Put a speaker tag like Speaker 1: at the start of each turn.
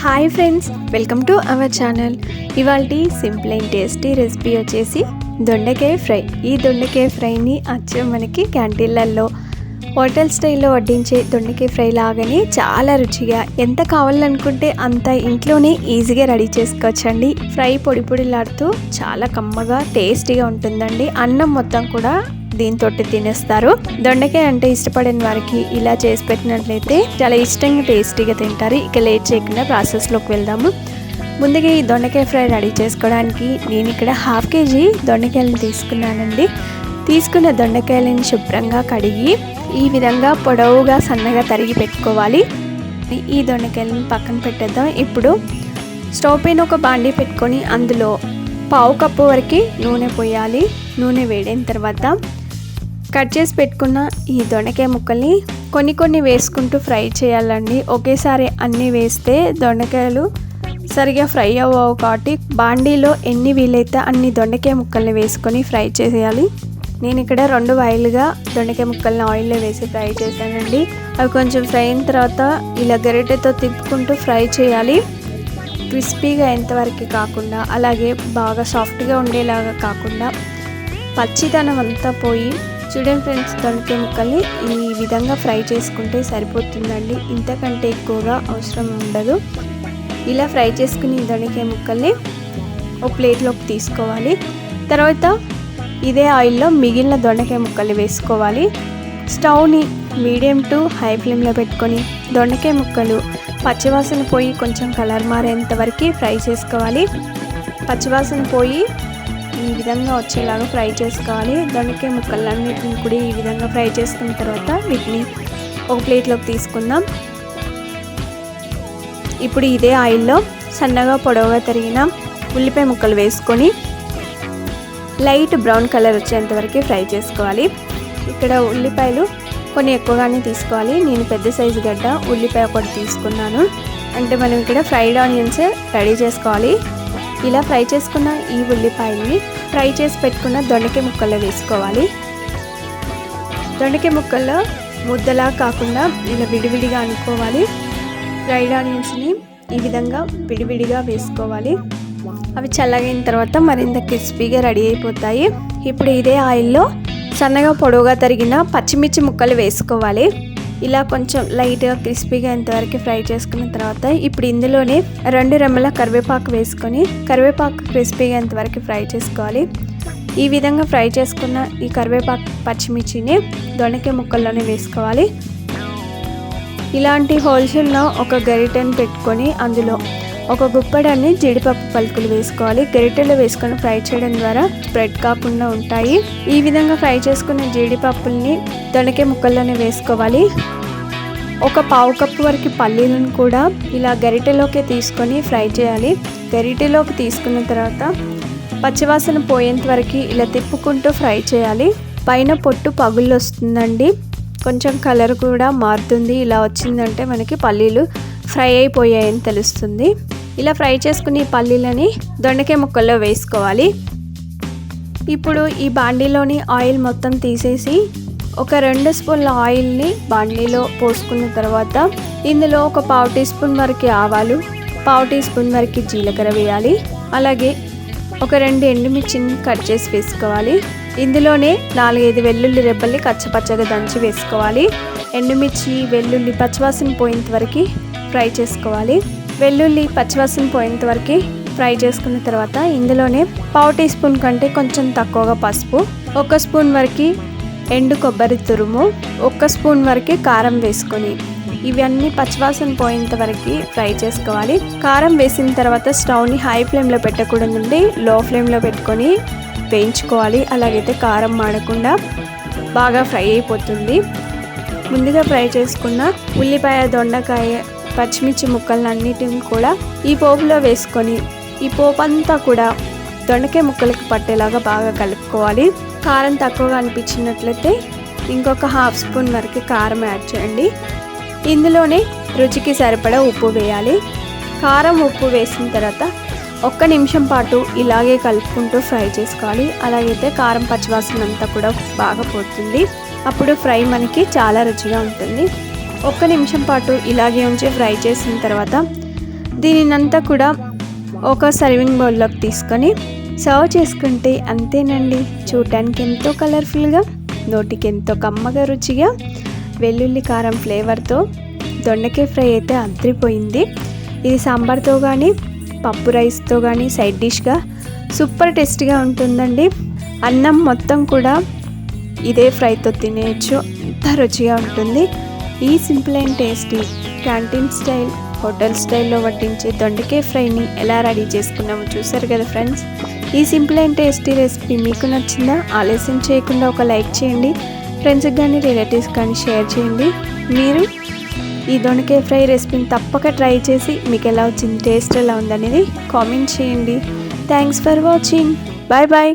Speaker 1: Hi friends welcome to our channel. ఇవాళ simple and tasty recipe వచ్చేసి దొండకాయ fry. ఈ దొండకాయ ఫ్రైని అచ్చం మనకి క్యాంటీన్లలో హోటల్ స్టైల్లో వడ్డించే దొండకాయ ఫ్రై లాగానే చాలా రుచిగా ఎంత కావాలనుకుంటే అంత ఇంట్లోనే ఈజీగా రెడీ చేసుకోవచ్చండి. ఫ్రై పొడి పొడిలాడుతూ చాలా కమ్మగా టేస్టీగా ఉంటుందండి. అన్నం మొత్తం కూడా దీంతో తినేస్తారు. దొండకాయ అంటే ఇష్టపడిన వారికి ఇలా చేసి పెట్టినట్లయితే చాలా ఇష్టంగా టేస్టీగా తింటారు. ఇక లేట్ చేయకుండా ప్రాసెస్లోకి వెళ్దాము. ముందుగా ఈ దొండకాయ ఫ్రై రెడీ చేసుకోవడానికి నేను ఇక్కడ హాఫ్ కేజీ దొండకాయలను తీసుకున్నానండి. తీసుకున్న దొండకాయలను శుభ్రంగా కడిగి ఈ విధంగా పొడవుగా సన్నగా తరిగి పెట్టుకోవాలి. ఈ దొండకాయలను పక్కన పెట్టేద్దాం. ఇప్పుడు స్టవ్ పైన ఒక బాండీ పెట్టుకొని అందులో పావు కప్పు వరకు నూనె పోయాలి. నూనె వేడైన తర్వాత కట్ చేసి పెట్టుకున్న ఈ దొండకాయ ముక్కల్ని కొన్ని కొన్ని వేసుకుంటూ ఫ్రై చేయాలండి. ఒకేసారి అన్నీ వేస్తే దొండకాయలు సరిగా ఫ్రై అవ్వవు కాబట్టి బాండీలో ఎన్ని వీలైతే అన్ని దొండకాయ ముక్కల్ని వేసుకొని ఫ్రై చేసేయాలి. నేను ఇక్కడ రెండు వాయిల్గా దొండకాయ ముక్కల్ని ఆయిల్లో వేసి ఫ్రై చేశానండి. అవి కొంచెం ఫ్రై అయిన తర్వాత ఇలా గరిటెతో తిప్పుకుంటూ ఫ్రై చేయాలి. క్రిస్పీగా ఎంతవరకు కాకుండా అలాగే బాగా సాఫ్ట్గా ఉండేలాగా కాకుండా పచ్చిదనం అంతా పోయి చూడండి ఫ్రెండ్స్ దొండకాయ ముక్కల్ని ఈ విధంగా ఫ్రై చేసుకుంటే సరిపోతుందండి. ఇంతకంటే ఎక్కువగా అవసరం ఉండదు. ఇలా ఫ్రై చేసుకుని దొండకాయ ముక్కల్ని ఒక ప్లేట్లోకి తీసుకోవాలి. తర్వాత ఇదే ఆయిల్లో మిగిలిన దొండకాయ ముక్కల్ని వేసుకోవాలి. స్టవ్ని మీడియం టు హై ఫ్లేమ్లో పెట్టుకొని దొండకాయ ముక్కలు పచ్చివాసన పోయి కొంచెం కలర్ మారేంత వరకు ఫ్రై చేసుకోవాలి. పచ్చివాసన పోయి ఈ విధంగా వచ్చేలాగా ఫ్రై చేసుకోవాలి. దొండకాయ ముక్కలన్నిటిని కూడా ఈ విధంగా ఫ్రై చేసుకున్న తర్వాత వీటిని ఒక ప్లేట్లోకి తీసుకుందాం. ఇప్పుడు ఇదే ఆయిల్లో సన్నగా పొడవుగా తరిగిన ఉల్లిపాయ ముక్కలు వేసుకొని లైట్ బ్రౌన్ కలర్ వచ్చేంత వరకు ఫ్రై చేసుకోవాలి. ఇక్కడ ఉల్లిపాయలు కొన్ని ఎక్కువగానే తీసుకోవాలి. నేను పెద్ద సైజు గడ్డ ఉల్లిపాయ ఒకటి తీసుకున్నాను. అంటే మనం ఇక్కడ ఫ్రైడ్ ఆనియన్స్ రెడీ చేసుకోవాలి. ఇలా ఫ్రై చేసుకున్న ఈ ఉల్లిపాయల్ని ఫ్రై చేసి పెట్టుకున్న దొండకాయ ముక్కల్లో వేసుకోవాలి. దొండకాయ ముక్కల్లో ముద్దలా కాకుండా ఇలా విడివిడిగా అనుకోవాలి. ఫ్రైడ్ ఆనియన్స్ని ఈ విధంగా విడివిడిగా వేసుకోవాలి. అవి చల్లగైన తర్వాత మరింత క్రిస్పీగా రెడీ అయిపోతాయి. ఇప్పుడు ఇదే ఆయిల్లో సన్నగా పొడవుగా తరిగిన పచ్చిమిర్చి ముక్కలు వేసుకోవాలి. ఇలా కొంచెం లైట్గా క్రిస్పీగా ఇంతవరకు ఫ్రై చేసుకున్న తర్వాత ఇప్పుడు ఇందులోనే రెండు రెమ్మల కరివేపాకు వేసుకొని కరివేపాకు క్రిస్పీగా ఎంతవరకు ఫ్రై చేసుకోవాలి. ఈ విధంగా ఫ్రై చేసుకున్న ఈ కరివేపాకు పచ్చిమిర్చిని దొండకాయ ముక్కల్లోనే వేసుకోవాలి. ఇలాంటి హోల్సేల్లో ఒక గరిటెని పెట్టుకొని అందులో ఒక గుప్పడాన్ని జీడిపప్పు పలుకులు వేసుకోవాలి. గరిటెలో వేసుకొని ఫ్రై చేయడం ద్వారా స్ప్రెడ్ కాకుండా ఉంటాయి. ఈ విధంగా ఫ్రై చేసుకున్న జీడిపప్పుల్ని తొణకే ముక్కల్లోనే వేసుకోవాలి. ఒక పావు కప్పు వరకు పల్లీలను కూడా ఇలా గరిటెలోకి తీసుకొని ఫ్రై చేయాలి. గరిటెలోకి తీసుకున్న తర్వాత పచ్చివాసన పోయేంత వరకు ఇలా తిప్పుకుంటూ ఫ్రై చేయాలి. పైన పొట్టు పగుళ్ళు వస్తుందండి. కొంచెం కలర్ కూడా మారుతుంది. ఇలా వచ్చిందంటే మనకి పల్లీలు ఫ్రై అయిపోయాయని తెలుస్తుంది. ఇలా ఫ్రై చేసుకుని పల్లీలని దొండకాయ ముక్కల్లో వేసుకోవాలి. ఇప్పుడు ఈ బాండీలోని ఆయిల్ మొత్తం తీసేసి ఒక రెండు స్పూన్ల ఆయిల్ని బాండీలో పోసుకున్న తర్వాత ఇందులో ఒక పావు టీ స్పూన్ వరకు ఆవాలు పావు టీ స్పూన్ వరకు జీలకర్ర వేయాలి. అలాగే ఒక రెండు ఎండుమిర్చిని కట్ చేసి వేసుకోవాలి. ఇందులోనే నాలుగైదు వెల్లుల్లి రెబ్బల్ని కచ్చపచ్చగా దంచి వేసుకోవాలి. ఎండుమిర్చి వెల్లుల్లి పచ్చివాసన పోయేంత వరకు ఫ్రై చేసుకోవాలి. వెల్లుల్లి పచ్చివాసన పోయేంత వరకు ఫ్రై చేసుకున్న తర్వాత ఇందులోనే పావు టీ స్పూన్ కంటే కొంచెం తక్కువగా పసుపు ఒక స్పూన్ వరకు ఎండు కొబ్బరి తురుము ఒక స్పూన్ వరకు కారం వేసుకొని ఇవన్నీ పచ్చివాసన పోయేంత వరకు ఫ్రై చేసుకోవాలి. కారం వేసిన తర్వాత స్టవ్ని హై ఫ్లేమ్లో పెట్టకూడదండి లో ఫ్లేమ్లో పెట్టుకొని వేయించుకోవాలి. అలాగైతే కారం మాడకుండా బాగా ఫ్రై అయిపోతుంది. ముందుగా ఫ్రై చేసుకున్న ఉల్లిపాయ దొండకాయ పచ్చిమిర్చి ముక్కలన్నిటిని కూడా ఈ పోపులో వేసుకొని ఈ పోపు అంతా కూడా దొండకాయ ముక్కలకు పట్టేలాగా బాగా కలుపుకోవాలి. కారం తక్కువగా అనిపించినట్లయితే ఇంకొక హాఫ్ స్పూన్ వరకు కారం యాడ్ చేయండి. ఇందులోనే రుచికి సరిపడా ఉప్పు వేయాలి. కారం ఉప్పు వేసిన తర్వాత ఒక్క నిమిషం పాటు ఇలాగే కలుపుకుంటూ ఫ్రై చేసుకోవాలి. అలాగైతే కారం పచ్చివాసన అంతా కూడా బాగా పోతుంది. అప్పుడు ఫ్రై మనకి చాలా రుచిగా ఉంటుంది. ఒక్క నిమిషం పాటు ఇలాగే ఉంచి ఫ్రై చేసిన తర్వాత దీనినంతా కూడా ఒక సర్వింగ్ బౌల్లోకి తీసుకొని సర్వ్ చేసుకుంటే అంతేనండి. చూడటానికి ఎంతో కలర్ఫుల్గా నోటికి ఎంతో కమ్మగా రుచిగా వెల్లుల్లి కారం ఫ్లేవర్తో దొండకాయ ఫ్రై అయితే అద్రిపోయింది ఇది సాంబార్తో కానీ పప్పు రైస్తో కానీ సైడ్ డిష్గా సూపర్ టేస్టీగా ఉంటుందండి. అన్నం మొత్తం కూడా ఇదే ఫ్రైతో తినేయచ్చు. అంత రుచిగా ఉంటుంది. ఈ simple and tasty canteen style hotel స్టైల్లో వడ్డించే దొండకాయ ఫ్రైని ఎలా రెడీ చేసుకున్నామో చూసారు కదా ఫ్రెండ్స్? ఈ సింపుల్ అండ్ టేస్టీ రెసిపీ మీకు నచ్చిందా? ఆలస్యం చేయకుండా ఒక లైక్ చేయండి. ఫ్రెండ్స్కి కానీ రిలేటివ్స్ కానీ షేర్ చేయండి. మీరు ఈ దొండకాయ ఫ్రై రెసిపీని తప్పక ట్రై చేసి మీకు ఎలా వచ్చింది టేస్ట్ ఎలా ఉందనేది కామెంట్ చేయండి. Thanks for watching. Bye bye.